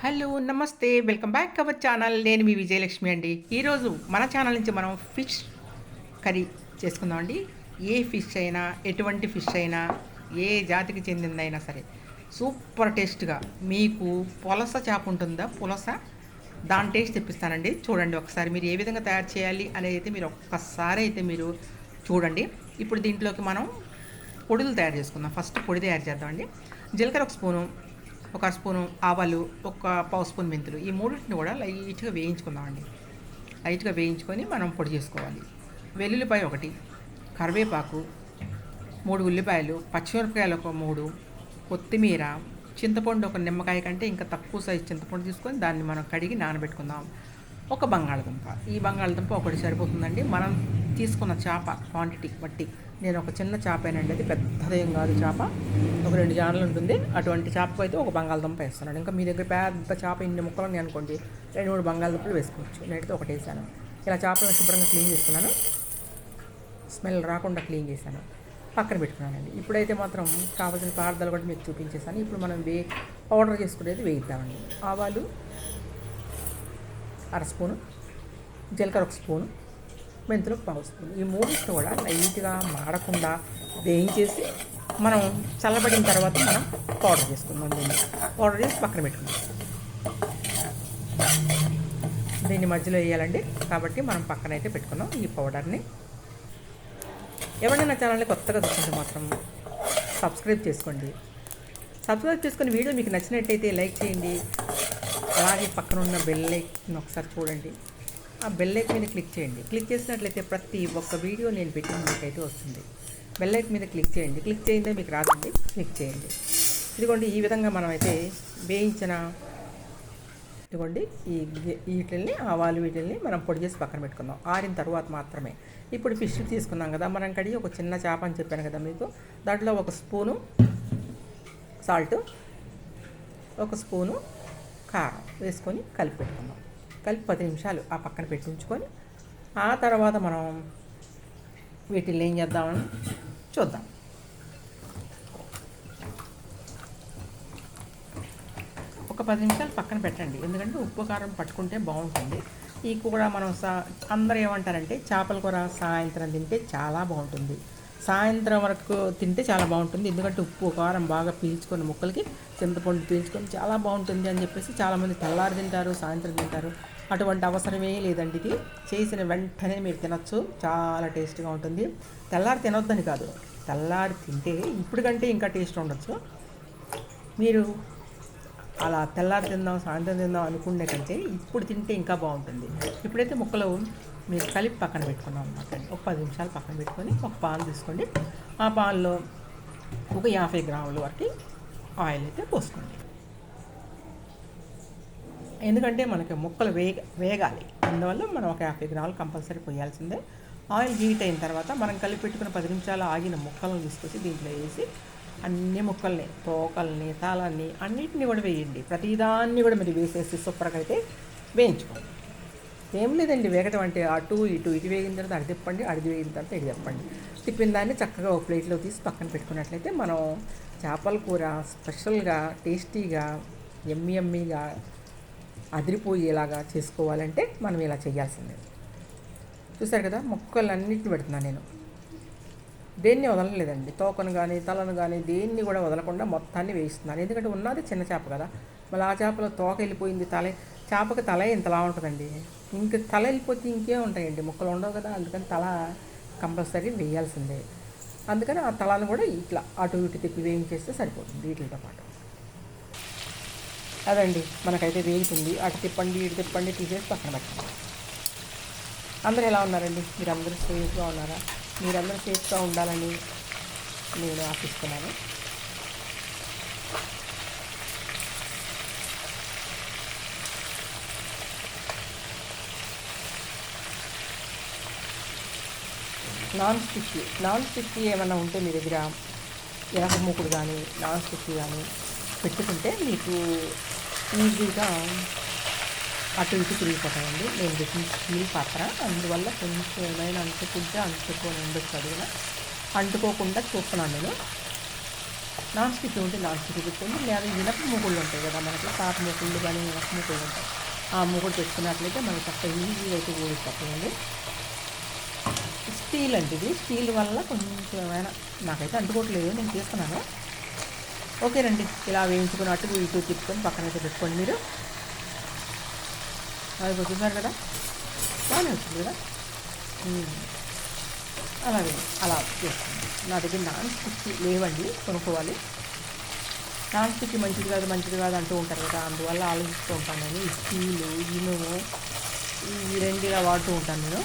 Hello నమస్తే. Welcome back our channel. నేను మీ విజయలక్ష్మి అండి. ఈరోజు మన ఛానల్ నుంచి మనం ఫిష్ కర్రీ చేసుకుందామండి ఏ ఫిష్ అయినా ఎటువంటి ఫిష్ అయినా ఏ జాతికి చెందిందైనా సరే సూపర్ టేస్ట్గా మీకు పులస చేప ఉంటుందా? పులస? దాని టేస్ట్ తెప్పిస్తానండి. చూడండి ఒకసారి మీరు ఏ విధంగా తయారు చేయాలి అనేది అయితే మీరు ఒక్కసారి అయితే మీరు చూడండి. ఇప్పుడు దీంట్లోకి మనం పొడులు తయారు చేసుకుందాం. ఫస్ట్ పొడి తయారు చేద్దామండి జీలకర్ర ఒక స్పూను ఒక స్పూను ఆవాలు ఒక పావు స్పూన్ మెంతులు ఈ మూడింటిని కూడా లైట్గా వేయించుకుందామండి. లైట్గా వేయించుకొని మనం పొడి చేసుకోవాలి. వెల్లుల్లిపాయ ఒకటి కరివేపాకు మూడు ఉల్లిపాయలు పచ్చిమిరపకాయలు ఒక మూడు కొత్తిమీర చింతపండు ఒక నిమ్మకాయ కంటే ఇంకా తక్కువ సైజు చింతపండు తీసుకొని దాన్ని మనం కడిగి నానబెట్టుకుందాం. ఒక బంగాళదుంప. ఈ బంగాళదుంప ఒకటి సరిపోతుందండి. మనం తీసుకున్న చేప క్వాంటిటీ బట్టి. నేను ఒక చిన్న చేపేనండి అది. పెద్దదేం కాదు చేప. ఒక రెండు జానలు ఉంటుంది. అటువంటి చేపకు అయితే ఒక బంగాళదుంప వేస్తున్నాను ఇంకా మీ దగ్గర పెద్ద చేప ఇన్ని ముక్కలు ఉన్నాయి అనుకోండి రెండు మూడు బంగాళదుంపలు వేసుకోవచ్చు. నేనైతే ఒకటి వేసాను. ఇలా చేపలను శుభ్రంగా క్లీన్ చేసుకున్నాను స్మెల్ రాకుండా క్లీన్ చేశాను. పక్కన పెట్టుకున్నానండి. ఇప్పుడైతే మాత్రం కావాల్సిన పదార్థాలు కూడా మీకు చూపించేసాను ఇప్పుడు మనం వే పౌడర్ చేసుకునేది వేయిద్దామండి. ఆవాలు అర స్పూను జీలకర్ర ఒక స్పూను మెంతులు ఒక పావు స్పూన్ ఈ మూడింటిని కూడా లైట్గా మాడకుండా వేయించేసి మనం చల్లబడిన తర్వాత మనం పౌడర్ చేసుకుందాం దీన్ని. పౌడర్ చేసి పక్కన పెట్టుకుందాం. దీన్ని మధ్యలో వేయాలండి. కాబట్టి మనం పక్కన అయితే పెట్టుకున్నాం ఈ పౌడర్ని. ఎవరైనా ఛానల్ని కొత్తగా చూస్తుంటే మాత్రం సబ్స్క్రైబ్ చేసుకోండి. సబ్స్క్రైబ్ చేసుకుని వీడియో మీకు నచ్చినట్టయితే లైక్ చేయండి. అలాగే పక్కన ఉన్న బెల్ ఐకాన్ ఒకసారి చూడండి. ఆ బెల్ ఐక్ మీద క్లిక్ చేయండి. క్లిక్ చేసినట్లయితే ప్రతి ఒక్క వీడియో నేను పెట్టిన మీకైతే వస్తుంది. బెల్ ఐక్ మీద క్లిక్ చేయండి. క్లిక్ చేయండి మీకు రాదండి. క్లిక్ చేయండి. ఇదిగోండి ఈ విధంగా మనమైతే వేయించిన ఇదిగోండి ఈ వీటిల్ని ఆవాలు వీటిల్ని మనం పొడి చేసి పక్కన పెట్టుకుందాం. ఆరిన తర్వాత మాత్రమే. ఇప్పుడు ఫిష్ తీసుకున్నాం కదా మనం కడిగి ఒక చిన్న చేప అని చెప్పాను కదా మీకు. దాంట్లో ఒక స్పూను సాల్ట్ ఒక స్పూను కారం వేసుకొని కలిపి పెట్టుకుందాం. కలిపి పది నిమిషాలు ఆ పక్కన పెట్టి ఉంచుకొని ఆ తర్వాత మనం వీటిని ఏం చేద్దామని చూద్దాం. ఒక పది నిమిషాలు పక్కన పెట్టండి. ఎందుకంటే ఉప్పు కారం పట్టుకుంటే బాగుంటుంది. ఈ కూర మనం సా అందరూ ఏమంటారంటే చేపల కూర సాయంత్రం తింటే చాలా బాగుంటుంది. సాయంత్రం వరకు తింటే చాలా బాగుంటుంది. ఎందుకంటే ఉప్పు కారం బాగా పీల్చుకొని ముక్కలకి చింతపండు పీల్చుకొని చాలా బాగుంటుంది అని చెప్పేసి చాలామంది తెల్లారి తింటారు సాయంత్రం తింటారు. అటువంటి అవసరమే లేదండి ఇది. చేసిన వెంటనే మీరు తినచ్చు. చాలా టేస్ట్గా ఉంటుంది. తెల్లారి తినొద్దని కాదు. తెల్లారి తింటే ఇప్పుడు కంటే ఇంకా టేస్ట్ ఉండొచ్చు. మీరు అలా తెల్లారి తిందాం సాయంత్రం తిందాం అనుకునే కంటే ఇప్పుడు తింటే ఇంకా బాగుంటుంది. ఇప్పుడైతే ముక్కలు మీరు కలిపి పక్కన పెట్టుకున్నాం అనమాట ఒక పది నిమిషాలు పక్కన పెట్టుకొని ఒక పాన్ తీసుకోండి. ఆ పాన్లో ఒక యాభై గ్రాముల వరకు ఆయిల్ అయితే పోసుకోండి. ఎందుకంటే మనకి ముక్కలు వేగ వేగాలి అందువల్ల మనం ఒక యాభై గ్రాములు కంపల్సరీ పోయాల్సిందే. ఆయిల్ హీట్ అయిన తర్వాత మనం కలిపి పెట్టుకున్న పది నిమిషాలు ఆగిన ముక్కలను తీసుకొచ్చి దీంట్లో వేసి అన్ని ముక్కల్ని తోకల్ని తాళాన్ని అన్నిటిని కూడా వేయండి. ప్రతిదాన్ని కూడా మీరు వేసేసి సూపర్గా అయితే వేయించుకోండి. ఏం లేదండి వేగటం అంటే అటు ఇటు ఇటు వేగిన తర్వాత అడి తిప్పండి అడిది వేగిన తర్వాత ఇటు తిప్పండి. తిప్పిన దాన్ని చక్కగా ఒక ప్లేట్లో తీసి పక్కన పెట్టుకున్నట్లయితే మనం చేపల కూర స్పెషల్గా టేస్టీగా ఎమ్మి ఎమ్మిగా అదిరిపోయేలాగా చేసుకోవాలంటే మనం ఇలా చేయాల్సిందే. చూసారు కదా? ముక్కలన్నిటిని పెడుతున్నాను నేను. దేన్ని వదలలేదండి. తోకను కానీ తలను కానీ దేన్ని కూడా వదలకుండా మొత్తాన్ని వేయిస్తున్నాను. ఎందుకంటే ఉన్నది చిన్న చేప కదా. మళ్ళీ ఆ చేపలో తోక వెళ్ళిపోయింది తల చేపకి తల ఇంతలా ఉంటుందండి. ఇంక తల వెళ్ళిపోతే ఇంకే ఉంటాయండి? ముక్కలు ఉండవు కదా. అందుకని తల కంపల్సరీ వేయాల్సిందే. అందుకని ఆ తలను కూడా ఇట్లా అటు ఇటు తిప్పి వేయించేస్తే సరిపోతుంది వీటితో పాటు. అదండి మనకైతే వేగుతుంది. అటు తిప్పండి ఇటు తిప్పండి తీసేసి పక్కన పెట్టండి. అందరూ ఎలా ఉన్నారండి? మీరు అందరూ సేఫ్గా ఉన్నారా? మీరందరూ సేఫ్గా ఉండాలని నేను ఆశిస్తున్నాను. నాన్ స్టిక్ నాన్ స్టిక్ ఏమైనా ఉంటే మీ దగ్గర ఎనక మూకుడు కానీ నాన్ స్టిక్ కానీ పెట్టుకుంటే మీకు ఈజీగా అటు ఇటు తిరిగిపోతాయండి. నేను పెట్టిన స్టీల్ పాత్ర. అందువల్ల కొంచెం ఏమైనా అంటుకుంటే అంటుకొని ఉండొచ్చు అడుగున అంటుకోకుండా చూస్తున్నాను నేను. నాన్ స్టిక్ ఉంటే నాన్ స్టిక్ పెట్టుకోండి. లేదా ఇనప మూకుళ్ళు ఉంటాయి కదా మనకి పాత మూకుళ్ళు కానీ ఇనప మూకుళ్ళు ఉంటాయి. ఆ మూకుడు పెట్టుకున్నట్లయితే మనకి చక్కగా ఈజీగా అయితే ఊడిపోతుందండి స్టీల్ అంటే ఇది. స్టీల్ వల్ల కొంచెం ఏమైనా నాకైతే అంటుకోవట్లేదు నేను తీస్తున్నాను ఓకేనండి ఇలా వేయించుకుని అటు ఇటు తిప్పుకొని పక్కన అయితే పెట్టుకోండి మీరు. అది చూసారు కదా? బాగానే వచ్చింది కదా? అలాగే అలా చేసుకోండి. నా దగ్గర నాన్ స్టిక్ లేవండి కొనుక్కోవాలి. నాన్ స్టిక్ మంచిది కాదు మంచిది కాదు అంటూ ఉంటారు కదా? అందువల్ల ఆలోచిస్తూ ఉంటాను నేను. ఈ స్టీలు ఇనుము ఈ రెండుగా వాడుతూ ఉంటాను నేను.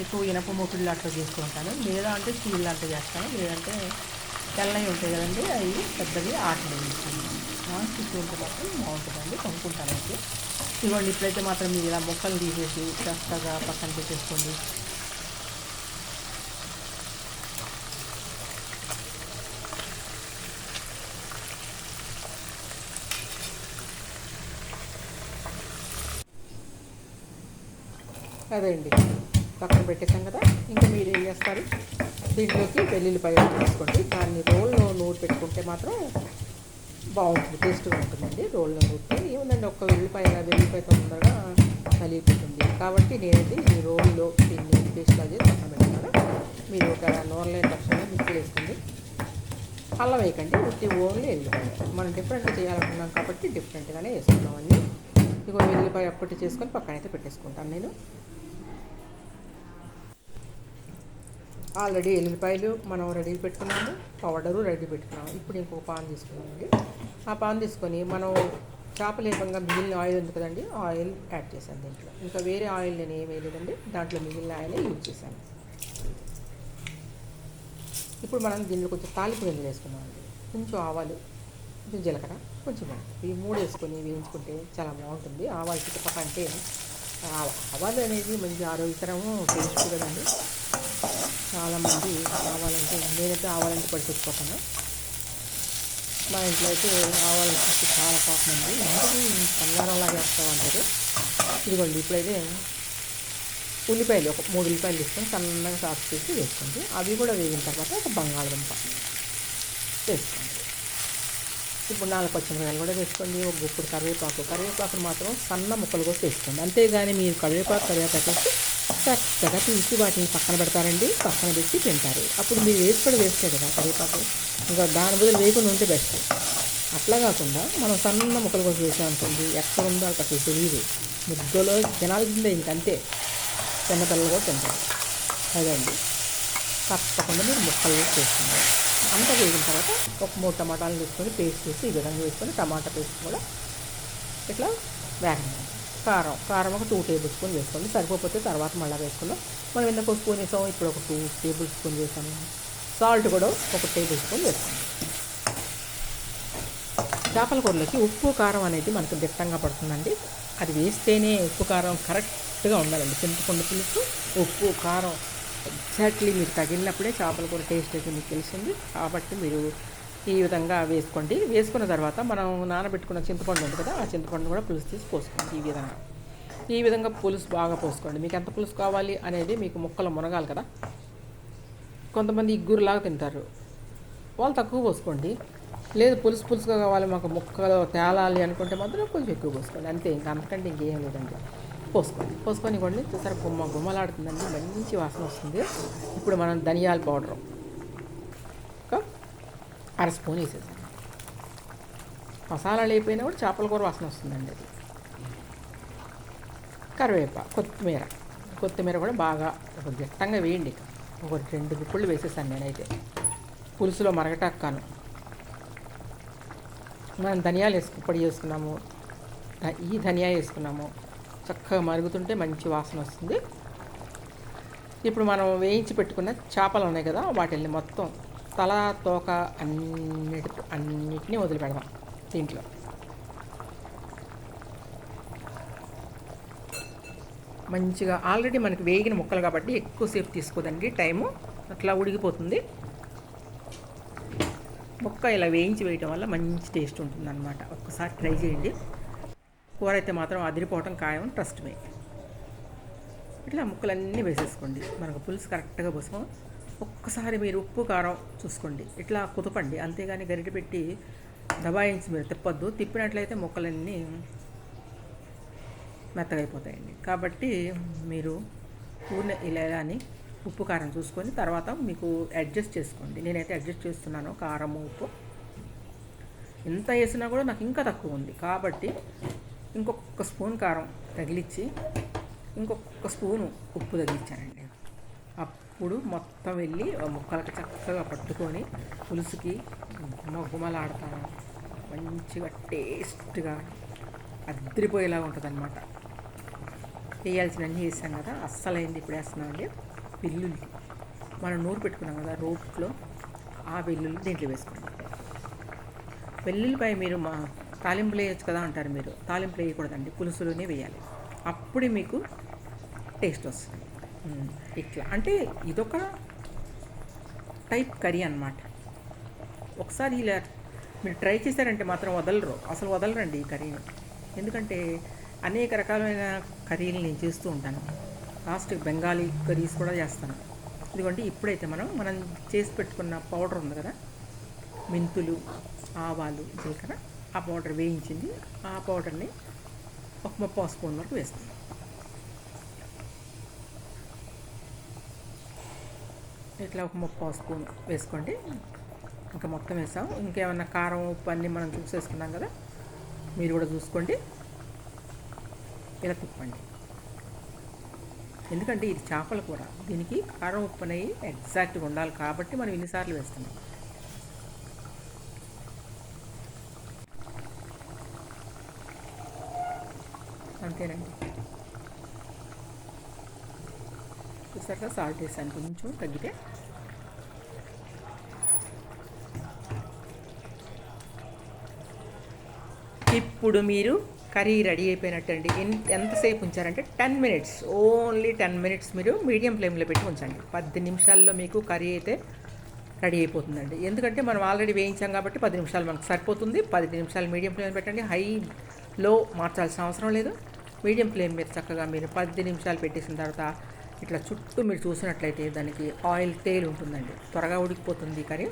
ఎక్కువ ఇనప మూకుళ్ళు అట్లా చేస్తూ ఉంటాను లేదా అంటే స్టీల్ లాంటివి చేస్తాను. లేదంటే తెల్లవి ఉంటాయి కదండి అవి పెద్దవి ఆటలు వేసుకుంటాను నాన్ స్టిక్ ఉంటే మాత్రం బాగుంటుందండి కొనుక్కుంటాను అయితే. ఇవ్వండి ఇప్పుడైతే మాత్రం మీరు ఇలా మొక్కలు తీసేసి చక్కగా పక్కన పెట్టేసుకోండి. అదే అండి పక్కన పెట్టేసాం కదా ఇంకా మీరు ఏం చేస్తారు? దీంట్లోకి వెల్లుల్లిపాయ తీసుకోండి దాన్ని రోల్లో నూరు పెట్టుకుంటే మాత్రం బాగుంటుంది టేస్ట్గా ఉంటుందండి. రోల్లో నూరితే ఏముందండి ఒక్క వెల్లిపాయ వెల్లిపాయ తొందరగా కలిగిపోతుంది. కాబట్టి నేనైతే ఈ రోల్లో దీన్ని పేస్ట్లా చేసి పక్కన పెట్టుకున్నాను మీరు ఒక నూనె తక్షణమే మిక్సీ వేసుకోండి. అల్లం వేయకండి ఉట్టి ఓన్లీ వెళ్ళిపోయి మనం డిఫరెంట్గా చేయాలనుకున్నాం కాబట్టి డిఫరెంట్గానే వేసుకున్నామండి ఇగో వెల్లిపాయ అప్పటి చేసుకొని పక్కన అయితే పెట్టేసుకుంటాను నేను. ఆల్రెడీ ఎల్లిపాయలు మనం రెడీ పెట్టుకున్నాము పౌడరు రెడీ పెట్టుకున్నాము. ఇప్పుడు ఇంకొక పాన్ తీసుకున్నామండి. ఆ పాన్ తీసుకొని మనం చేప మిగిలిన ఆయిల్ ఉంది కదండి ఆయిల్ యాడ్ చేశాను దీంట్లో. ఇంకా వేరే ఆయిల్ నేను ఏం వేయలేదండి దాంట్లో మిగిలిన ఆయిల్ యూజ్ చేశాను. ఇప్పుడు మనం దీంట్లో కొంచెం తాలింపు గింజలు వేసుకున్నామండి కొంచెం ఆవాలు కొంచెం జీలకర్ర కొంచెం ఈ మూడు వేసుకొని వేయించుకుంటే చాలా బాగుంటుంది. ఆవాలు చుట్టుపక్కల అంటే ఆవాలు అనేది మంచి ఆరోగ్యకరము టేస్ట్ కదండి. చాలామంది ఆవాలంటే నేనైతే ఆవాలంటే పడి మా ఇంట్లో అయితే ఆవాలంటే చాలా పాపం ఉంది. ఎందుకు బంగారంలాగా వేస్తామంటారు ఇదిగోండి ఇప్పుడైతే ఉల్లిపాయలు ఒక మూడు ఉల్లిపాయలు తీసుకొని సన్నగా సాఫ్ చేసి వేసుకోండి. అవి కూడా వేగిన తర్వాత ఒక బంగాళదుంప వేసుకోండి. ఇప్పుడు నాలుగు పచ్చిమిరకాయలు కూడా వేసుకోండి. ఒక గుప్పుడు కరివేపాకు. కరివేపాకును మాత్రం సన్న ముక్కలు కూడా వేసుకోండి. అంతేగాని మీరు కరివేపాకు కరివేపాకు వేసి చక్కగా తీసి వాటిని పక్కన పెడతారండి. పక్కన పెట్టి తింటారు. అప్పుడు మీరు వేసి కూడా వేస్తే కదా కరివేపాకు? ఇంకా దాని బదులు వేయకుండా ఉంటే బెస్ట్ అట్లా కాకుండా మనం సన్న ముక్కలు కూడా వేసామనుకోండి ఎక్కడ ఉందో అక్కడ అసలు తెలియదు ముద్దలో జనాలకి తింటే ఇంకంతే. చిన్నపిల్లలు కూడా తింటారు. అదండి తప్పకుండా మీరు ముక్కలు వేసి చేసుకుంటారు అంతా వేగిన తర్వాత ఒక మూడు టమాటాలు తీసుకొని పేస్ట్ చేసి ఈ విధంగా వేసుకొని టమాటా పేస్ట్ కూడా ఇట్లా వేగండి కారం. కారం ఒక టూ టేబుల్ స్పూన్ వేసుకోండి. సరిపోతే తర్వాత మళ్ళీ వేసుకుందాం. మనం ఇందాక ఒక స్పూన్ వేసాము ఇప్పుడు ఒక టూ టేబుల్ స్పూన్ వేసాము. సాల్ట్ కూడా ఒక టేబుల్ స్పూన్ వేసుకోండి. చేపల కూరలోకి ఉప్పు కారం అనేది మనకు దిట్టంగా పడుతుందండి. అది వేస్తేనే ఉప్పు కారం కరెక్ట్గా ఉండాలండి. చింతపండు పులుసు ఉప్పు కారం. ఎగ్జాక్ట్లీ మీరు తగిలినప్పుడే చేపల కూర టేస్ట్ అయితే మీకు తెలిసింది. కాబట్టి మీరు ఈ విధంగా వేసుకోండి. వేసుకున్న తర్వాత మనం నానబెట్టుకున్న చింతపండు ఉంది కదా ఆ చింతపండు కూడా పులుసు తీసి పోసుకోండి ఈ విధంగా. ఈ విధంగా పులుసు బాగా పోసుకోండి. మీకు ఎంత పులుసు కావాలి అనేది మీకు ముక్కలు మునగాలి కదా. కొంతమంది ఇగ్గురులాగా తింటారు. వాళ్ళు తక్కువ పోసుకోండి. లేదు పులుసు పులుసుగా కావాలి మాకు ముక్కలు తేలాలి అనుకుంటే మాత్రం కొంచెం ఎక్కువ పోసుకోండి. అంతే ఇంకా అంతకంటే ఇంకేం లేదండి. పోసుకోండి. పోసుకొని కొన్ని చూసారు గుమ్మ గుమ్మలాడుతుందండి. మంచి వాసన వస్తుంది. ఇప్పుడు మనం ధనియాల పౌడర్. అర స్పూన్ వేసేసాను మసాలాలు అయిపోయినా కూడా చేపల కూర వాసన వస్తుందండి అది. కరివేప కొత్తిమీర. కొత్తిమీర కూడా బాగా ఒక గిట్టంగా వేయండి. ఒక రెండు గుప్పుళ్ళు వేసేసాను నేనైతే. పులుసులో మరగటాక్కాను. మనం ధనియాలు వేసుకు పొడి చేసుకున్నాము. ఈ ధనియా వేసుకున్నాము. చక్కగా మరుగుతుంటే మంచి వాసన వస్తుంది. ఇప్పుడు మనం వేయించి పెట్టుకున్న చేపలు ఉన్నాయి కదా వాటిని మొత్తం తల తోక అన్నిటి అన్నిటినీ వదిలిపెడదాం దీంట్లో. మంచిగా ఆల్రెడీ మనకి వేగిన ముక్కలు కాబట్టి ఎక్కువసేపు తీసుకోదండి. టైము అట్లా ఉడికిపోతుంది ముక్క ఇలా వేయించి వేయటం వల్ల మంచి టేస్ట్ ఉంటుంది అనమాట ఒక్కసారి ట్రై చేయండి. కూర అయితే మాత్రం అదిరిపోవటం ఖాయం ట్రస్ట్ మే ఇట్లా ముక్కలన్నీ వేసేసుకోండి. మనకు పులుసు కరెక్ట్గా పోసాం ఒక్కసారి మీరు ఉప్పు కారం చూసుకోండి. ఇట్లా కుదపండి. అంతేగాని గరిటె పెట్టి దబాయించి మీరు తిప్పొద్దు. తిప్పినట్లయితే ముక్కలన్నీ మెత్తగైపోతాయండి. కాబట్టి మీరు ఊరిన ఇలా అని ఉప్పు కారం చూసుకొని తర్వాత మీకు అడ్జస్ట్ చేసుకోండి. నేనైతే అడ్జస్ట్ చేస్తున్నాను కారం ఉప్పు. ఎంత వేసినా కూడా నాకు ఇంకా తక్కువ ఉంది. కాబట్టి ఇంకొక స్పూన్ కారం తగిలిచ్చి ఇంకొక స్పూను ఉప్పు తగిలిచ్చానండి. అప్పుడు మొత్తం వెళ్ళి ఆ ముక్కలకి చక్కగా పట్టుకొని పులుసుకి గుమ మంచిగా టేస్ట్గా అద్దరిపోయేలాగా ఉంటుంది అనమాట వేయాల్సినవన్నీ వేసాం కదా అస్సలైంది ఇప్పుడు వేస్తున్నామండి. వెల్లుల్లి మనం నూరు పెట్టుకున్నాం కదా రోట్లో ఆ వెల్లుల్లి దీంట్లో వేసుకున్నాం. వెల్లుల్లిపై మీరు మా తాలింపులు వేయచ్చు కదా అంటారు మీరు. తాలింపులు వేయకూడదండి పులుసులోనే వేయాలి. అప్పుడే మీకు టేస్ట్ వస్తుంది. ఇట్లా. అంటే ఇదొక టైప్ కర్రీ అన్నమాట. ఒకసారి ఇలా మీరు ట్రై చేశారంటే మాత్రం వదలరు. అసలు వదలరండి ఈ కర్రీని. ఎందుకంటే అనేక రకాలైన కర్రీలు నేను చేస్తూ ఉంటాను. లాస్ట్ బెంగాలీ కర్రీస్ కూడా చేస్తాను. ఇదిగోండి ఇప్పుడైతే మనం మనం చేసి పెట్టుకున్న పౌడర్ ఉంది కదా? మెంతులు ఆవాలు జీలకర్ర. ఆ పౌడర్ వేయించింది. ఆ పౌడర్ని ఒక ముప్పై స్పూన్ వరకు వేస్తాను. ఇట్లా ఒక ముప్పై స్పూన్ వేసుకోండి. ఇంకా మొత్తం వేసాం ఇంకేమన్నా కారం ఉప్పు అన్నీ మనం చూసేసుకున్నాం కదా? మీరు కూడా చూసుకోండి. ఇలా తిప్పండి. ఎందుకంటే ఇది చేపల కూర. దీనికి కారం ఉప్పు అనేవి ఎగ్జాక్ట్గా ఉండాలి కాబట్టి మనం ఇన్నిసార్లు వేస్తున్నాం. అంతేనండి. చూసాక సాల్ట్ వేసాను కొంచెం తగ్గితే. ఇప్పుడు మీరు కర్రీ రెడీ అయిపోయినట్టండి. అండి ఎంతసేపు ఉంచారంటే ten minutes only ten minutes మీరు మీడియం ఫ్లేమ్లో పెట్టి ఉంచండి. పది నిమిషాల్లో మీకు కర్రీ అయితే రెడీ అయిపోతుందండి. ఎందుకంటే మనం ఆల్రెడీ వేయించాం కాబట్టి పది నిమిషాలు మనకు సరిపోతుంది. పది నిమిషాలు మీడియం ఫ్లేమ్ పెట్టండి. హై లో మార్చాల్సిన అవసరం లేదు. మీడియం ఫ్లేమ్ మీద చక్కగా మీరు పది నిమిషాలు పెట్టేసిన తర్వాత ఇట్లా చుట్టూ మీరు చూసినట్లయితే దానికి ఆయిల్ తేలి ఉంటుందండి. త్వరగా ఉడికిపోతుంది కర్రీ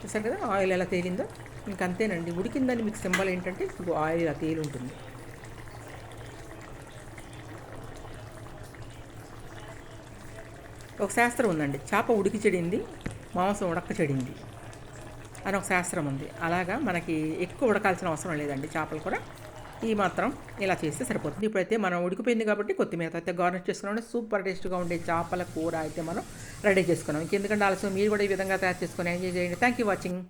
చూసారు కదా ఆయిల్ ఎలా తేలిందో? ఇంకంతేనండి ఉడికిందని మీకు సింబల్ ఏంటంటే ఇప్పుడు ఆయిల్ ఇలా తేలి ఉంటుంది. ఒక శాస్త్రం ఉందండి. చేప ఉడికి చెడింది మాంసం ఉడక చెడింది అని ఒక శాస్త్రం ఉంది. అలాగా మనకి ఎక్కువ ఉడకాల్సిన అవసరం లేదండి చేపలు కూడా. ఈ మాత్రం ఇలా చేస్తే సరిపోతుంది. ఇప్పుడైతే మనం ఉడికిపోయింది కాబట్టి కొత్తిమీర అయితే గార్నిష్ చేసుకున్నాం సూపర్ టేస్ట్గా ఉండే చేపల కూర అయితే మనం రెడీ చేసుకున్నాం. ఇంకెందుకంటే ఆలస్యం? మీరు కూడా ఈ విధంగా తయారు చేసుకొని ఎంజాయ్ చేయండి. Thank you watching